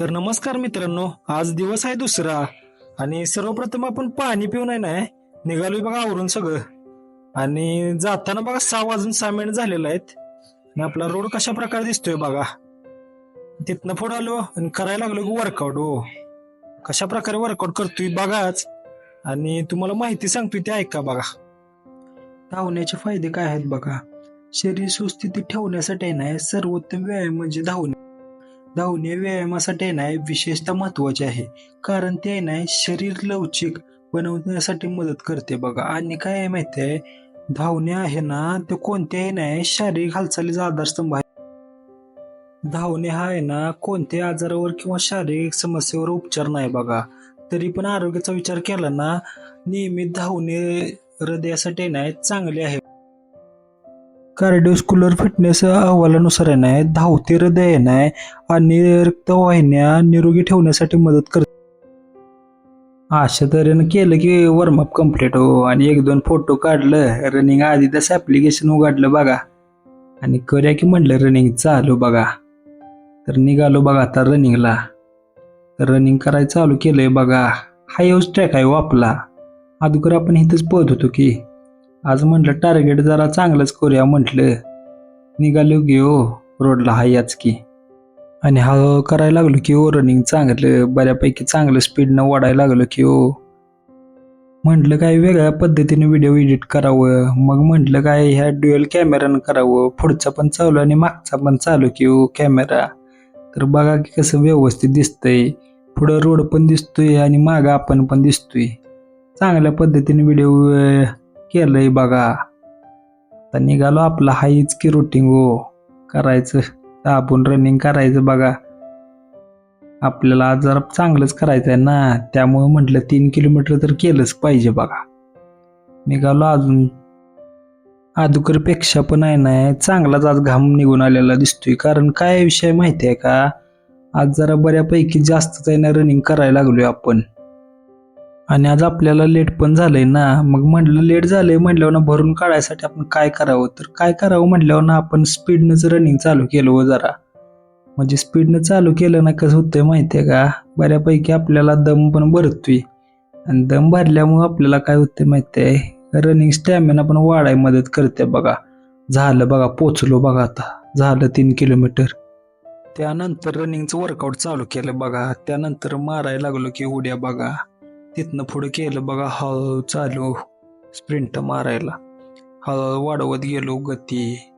तर नमस्कार मित्रांनो आज दिवस आहे दुसरा आणि सर्वप्रथम आपण पाणी पिऊन आहे ना निघालोय बघा आवरून सगळं. आणि जाताना बघा सहा वाजून सहा मिनिट झालेला आहेत आणि आपला रोड कशा प्रकारे दिसतोय बघा. तिथनं पुढे आलो आणि करायला लागलो की वर्कआउट हो. कशा प्रकारे वर्कआउट करतोय बघाच. आणि तुम्हाला माहिती सांगतोय ते ऐका बघा. धावण्याचे फायदे काय आहेत बघा. शरीर सुस्थिती ठेवण्यासाठी नाही ना सर्वोत्तम व्यायाम म्हणजे धावणे. धावणे व्यायामासाठी आहे ना विशेषतः महत्त्वाचे आहे. कारण ते आहे ना शरीर लवचिक बनवण्यासाठी मदत करते बघा. आणि काय आहे माहिती आहे? धावणे आहे ना ते कोणत्याही नाही शारीरिक हालचालीचा आधारस्तंभ आहे. धावणे हा आहे ना कोणत्याही आजारावर किंवा शारीरिक समस्येवर उपचार नाही बघा. तरी पण आरोग्याचा विचार केला ना नियमित धावणे हृदयासाठी नाही चांगले आहे. कार्डिओस्कुलर फिटनेस अहवालानुसार आहे ना धावते हृदय आहे ना आणि रक्तवाहिन्या निरोगी ठेवण्यासाठी मदत करते अशा तऱ्हेनं केलं की वॉर्मअप कंप्लीट हो. आणि एक दोन फोटो काढलं रनिंग आधी तसं ॲप्लिकेशन उघडलं बघा. आणि करूया की म्हटलं रनिंग चालू बघा. तर निघालो बघा आता रनिंगला तर रनिंग करायचं चालू केलंय बघा. हा येऊच ट्रॅक आहे हो आपला. अगोदर आपण इथंच पळत होतो की. आज म्हटलं टार्गेट जरा चांगलंच करूया म्हटलं. निघालो की हो रोडला हायाच की. आणि हा करायला लागलो की हो, ओ रनिंग चांगलं बऱ्यापैकी चांगलं स्पीडनं वाढायला लागलो की ओ म्हटलं काय वेगळ्या पद्धतीने व्हिडिओ एडिट करावं? मग म्हटलं काय ह्या ड्युअल कॅमेरानं करावं? पुढचा पण चालू आणि मागचा पण चालू की हो, ओ कॅमेरा तर बघा की कसं व्यवस्थित दिसतंय. पुढं रोड पण दिसतोय आणि मागं आपण पण दिसतोय. चांगल्या पद्धतीने व्हिडिओ केलंय बघा. आता निघालो आपला हाईच की रुटीन हो. करायचं आपण रनिंग करायचं बघा. आपल्याला आज जरा चांगलंच करायचं आहे ना. त्यामुळे म्हटलं तीन किलोमीटर तर केलंच पाहिजे बघा. निघालो अजून. अदुकरपेक्षा पण आहे ना चांगलाच आज घाम निघून आलेला दिसतोय. कारण काय विषय माहिती आहे का? आज जरा बऱ्यापैकी जास्तच आहे ना रनिंग करायला लागलोय आपण. आणि आज आपल्याला लेट पण झालंय ना. मग म्हटलं लेट झालंय म्हटल्यावर ना भरून काढायसाठी आपण काय करावं? तर काय करावं म्हटल्यावर ना आपण स्पीडनंच रनिंग चालू केलं हो जरा. म्हणजे स्पीडनं चालू केलं ना कसं होतंय माहिती आहे का? बऱ्यापैकी आपल्याला दम पण भरतोय. आणि दम भरल्यामुळं आपल्याला काय होतंय माहिती आहे रनिंग स्टॅमिना पण वाढाय मदत करते बघा. झालं बघा पोचलो बघा आता. झालं तीन किलोमीटर त्यानंतर रनिंगचं वर्कआउट चालू केलं बघा. त्यानंतर मारायला लागलो की उड्या बघा. तिथनं पुढे केलं बघा हळू चालू. स्प्रिंट मारायला. हळूहळू वाढवत गेलो गती.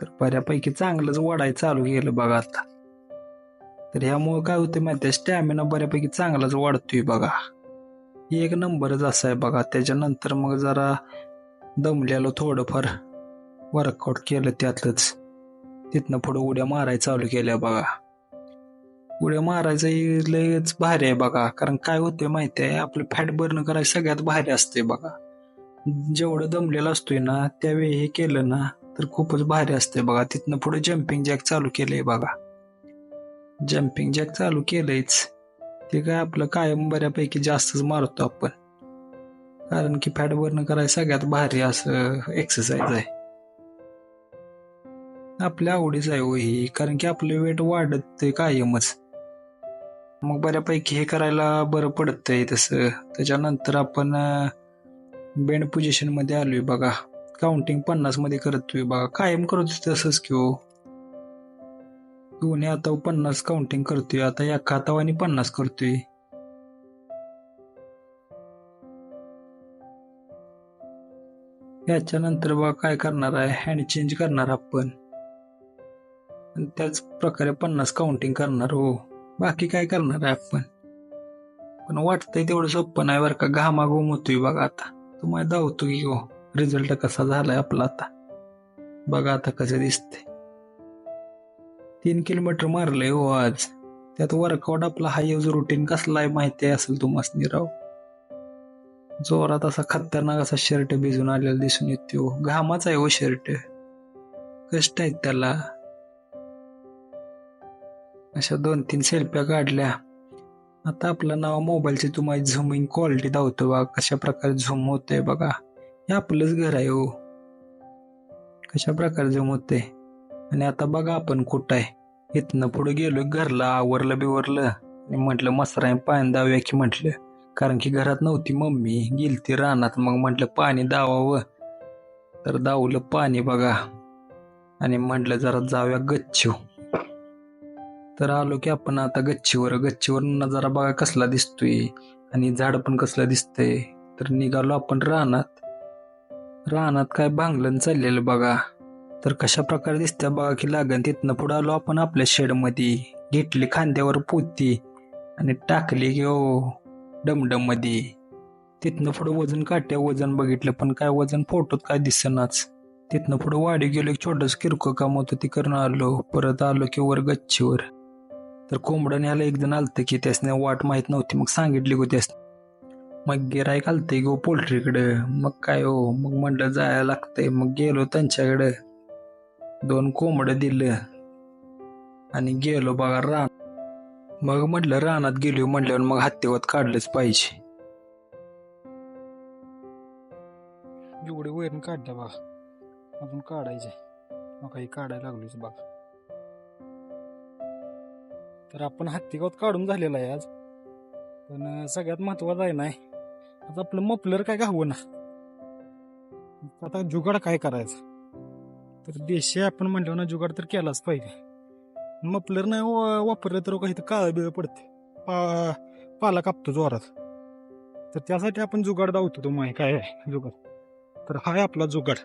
तर बऱ्यापैकी चांगलंच वाढायला चालू केलं बघा आता. तर ह्यामुळं काय होतं माहिती आहे स्टॅमिना बऱ्यापैकी चांगलाच वाढतोय बघा. एक नंबरच असा आहे बघा. त्याच्यानंतर मग जरा दमलेलं थोडंफार. वर्कआउट केलं त्यातलंच. तिथनं पुढं उड्या मारायला चालू केल्या बघा. उड्या मारायचं लयच भारी आहे बघा. कारण काय होते माहिती आहे? आपलं फॅट बर्न कराय सगळ्यात भारी असते बघा. जेवढं दमलेलं असतोय ना त्यावेळी हे केलं ना तर खूपच भारी असते बघा. तिथनं पुढे जम्पिंग जॅक चालू केलंय बघा. जम्पिंग जॅक चालू केलंयच. ते काय आपलं कायम बऱ्यापैकी जास्तच मारतो आपण. कारण की फॅट बर्न कराय सगळ्यात भारी असं एक्सरसाइज आहे. आपल्या आवडीच आहे हो ही कारण की आपलं वेट वाढत ते कायमच. मग बऱ्यापैकी हे करायला बरं पडतंय तसं. त्याच्यानंतर आपण बेंड पोझिशनमध्ये आलोय बघा. काउंटिंग पन्नासमध्ये करतोय बघा. कायम करतो तसंच की हो. दोन्ही आता पन्नास काउंटिंग करतोय. आता या हातावानी पन्नास करतोय. याच्यानंतर बघा काय करणार आहे. हँड चेंज करणार आपण. त्याच प्रकारे पन्नास काउंटिंग करणार हो. बाकी काय करणार आहे आपण? पण वाटतंय तेवढं सोपं नाही बरं का. घामा घुम होतोय बघा आता. तुम्हाला धावतो की हो. रिझल्ट कसा झालाय आपला आता? बघा आता कसं दिसते तीन किलोमीटर मारलंय हो आज. त्यात वर्कआउट आपला हा युज रुटीन कसला आहे माहिती असेल तुम्हाला राव जोरात असा खतरनाक असा शर्ट भिजून आलेला दिसून येतो हो. घामाच आहे हो शर्ट कष्ट आहेत त्याला. अशा दोन तीन सेल्फ्या काढल्या. आता आपलं नाव मोबाईलची तुम्हाला झुमिंग क्वालिटी दावतो बा कशा प्रकारे झूम होतंय बघा. हे आपलंच घर आहे हो. कशा प्रकारे झूम होते आणि आता बघा आपण कुठं आहे. इथनं पुढे गेलो घरला आवरलं बिवरलं. आणि म्हटलं मसरा पाणी दाव्या की? म्हटलं. कारण की घरात नव्हती मम्मी. गेलती रानात मग म्हटलं पाणी दावावं. तर दावलं पाणी बघा. आणि म्हटलं जरा जाऊया गच्छू तर आलो की आपण आता गच्चीवर गच्चीवर नजारा बघा कसला दिसतोय आणि झाड पण कसलं दिसतंय. तर निघालो आपण रानात. रानात काय भांगलन चाललेलं बघा. तर कशा प्रकारे दिसत्या बघा की लागण तिथनं पुढे आलो आपण आपल्या शेडमध्ये घेतली खांद्यावर पोती आणि टाकली की ओ डमडममध्ये तिथनं पुढं वजन काट्या वजन बघितलं पण काय वजन फोटोत काय दिसनाच. तिथनं पुढं वाडी गेलो एक छोटस किरकोळ काम होतं ते करून आलो. परत आलो की वर गच्चीवर. तर कोंबडं न्यायला एक जण आलतं की त्यासने वाट माहीत नव्हती मग सांगितली गो त्यास मग गिरायक आलतंय गो पोल्ट्रीकडं. मग काय हो? मग म्हटलं जायला लागतंय. मग गेलो त्यांच्याकडं. दोन कोंबडं दिलं. आणि गेलो बघा रान. मग म्हटलं रानात गेलो म्हटल्यावर मग हत्तेवत काढलंच पाहिजे. एवढे वैरण काढल्या बघा. अजून काढायचे मग काही काढायला लागलोच बघा. तर आपण हत्तीगावत काढून झालेला आहे आज. पण सगळ्यात महत्वाचं आहे नाही आता आपलं मफलर काय घावं ना आता जुगाड काय करायचं? तर देशी आपण म्हणलो ना जुगाड तर केलाच पाहिजे. मफलर नाही वा- वापरलं तर काही काळ बिळ पडते पा पाला कापतो जोरात. तर त्यासाठी आपण जुगाड दावतो तो माही काय आहे जुगाड? तर हा आहे आपला जुगाड.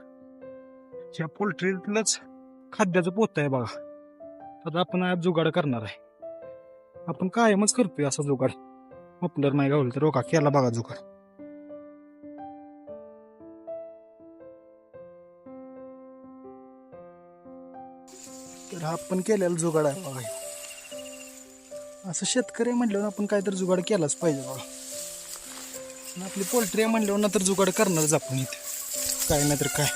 ह्या पोल्ट्रीतलंच खाद्याचं पोत आहे बघा. आता आपण आज जुगाड करणार आहे. आपण कायमच करतोय असा जुगाड. मफलर नाही गावलं तर रोका केला बघा जुगाड. तर हा आपण केलेला जुगाड आहे बघा असं शेतकरी म्हणल्यावर आपण काहीतरी जुगाड केलाच पाहिजे बघा. आपली पोल्ट्री म्हणल्यावर ना तर जुगाड करणारच आपण इथे. काय ना तर काय.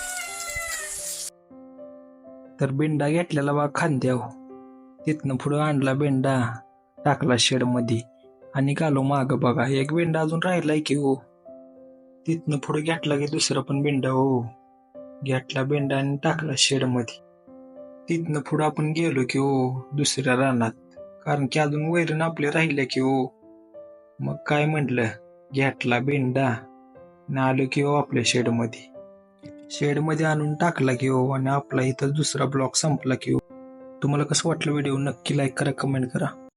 तर बेंडा घेतलेला बा खांद्याव हो. तिथनं पुढं आणला बेंडा. टाकला शेडमध्ये आणि कालो माग बघा एक बेंडा अजून राहिलाय की हो. तिथनं पुढे घ्याटला की दुसरा पण बेंडा हो. गॅटला बेंडा आणि टाकला शेडमध्ये तिथनं पुढं आपण गेलो की हो दुसऱ्या रानात. कारण की अजून वैरण आपले राहिले की हो. मग काय म्हटलं? गॅटला बेंडा आणि आलो की हो आपल्या शेडमध्ये. शेडमध्ये आणून टाकला की हो आणि आपला इथं दुसरा ब्लॉक संपला की हो. तुम्हाला कसं वाटलं व्हिडिओ? नक्की लाईक करा कमेंट करा.